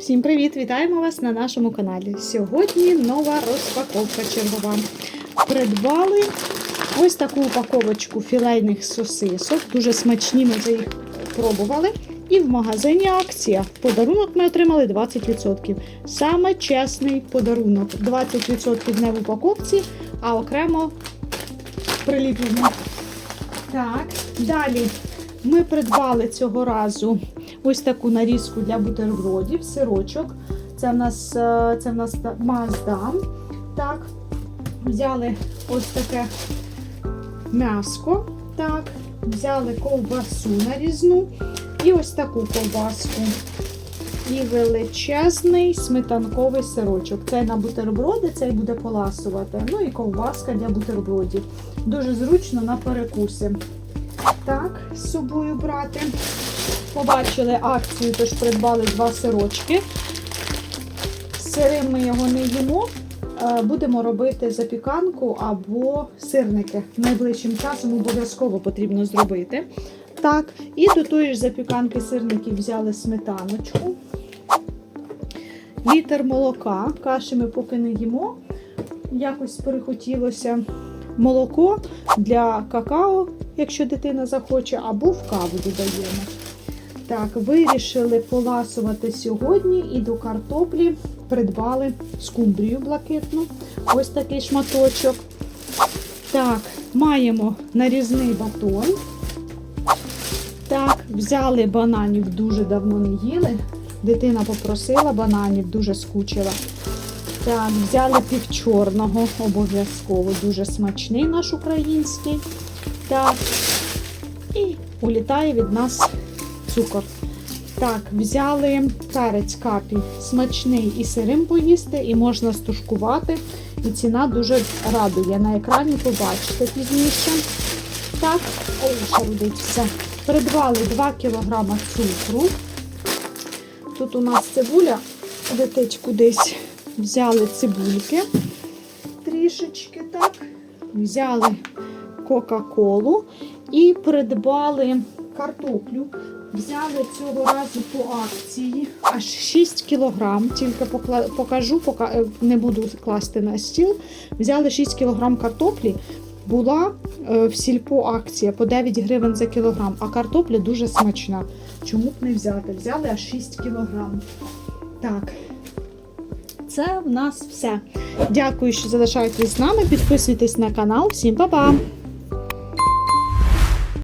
Всім привіт! Вітаємо вас на нашому каналі. Сьогодні нова розпаковка чергова. Придбали ось таку упаковочку філейних сосисок. Дуже смачні, ми вже їх пробували. І в магазині акція. Подарунок ми отримали 20%. Саме чесний подарунок. 20% не в упаковці, а окремо приліплено. Так, далі ми придбали цього разу ось таку нарізку для бутербродів, сирочок. Це в нас е, це в нас Маздам. Так, взяли ось таке м'яско. Так, взяли ковбасу нарізну і ось таку ковбаску. І величезний сметанковий сирочок. Це на бутерброди, цей буде поласувати. Ну і ковбаска для бутербродів. Дуже зручно на перекуси. Так, з собою брати. Побачили акцію, тож придбали два сирочки. Сирим ми його не їмо. Е, Будемо робити запіканку або сирники. Найближчим часом обов'язково потрібно зробити. Так, і до тої ж запіканки сирників взяли сметаночку. Літр молока. Каші ми поки не їмо. Якось перехотілося молоко для какао, якщо дитина захоче, або в каву додаємо. Так, вирішили поласувати сьогодні і до картоплі придбали скумбрію блакитну. Ось такий шматочок. Так, маємо нарізний батон. Так, взяли бананів, дуже давно не їли. Дитина попросила бананів, дуже скучила. Так, взяли півчорного, обов'язково, дуже смачний наш український. Так, і улітає від нас цукор. Так, взяли перець капі, смачний і сирим поїсти, і можна стушкувати. І ціна дуже радує. На екрані побачите пізніше. Так, ой, шарудить все. Придбали 2 кг цукру. Тут у нас цибуля летить кудись. Взяли цибульки трішечки, так. Взяли Кока-Колу і придбали картоплю. Взяли цього разу по акції аж 6 кг. Тільки покажу, е, не буду класти на стіл. Взяли 6 кг картоплі. Була е, в сільпо акція по 9 гривень за кілограм, а картопля дуже смачна. Чому б не взяти? Взяли аж 6 кг. Так, це в нас все. Дякую, що залишаєтесь з нами. Підписуйтесь на канал. Всім па-па!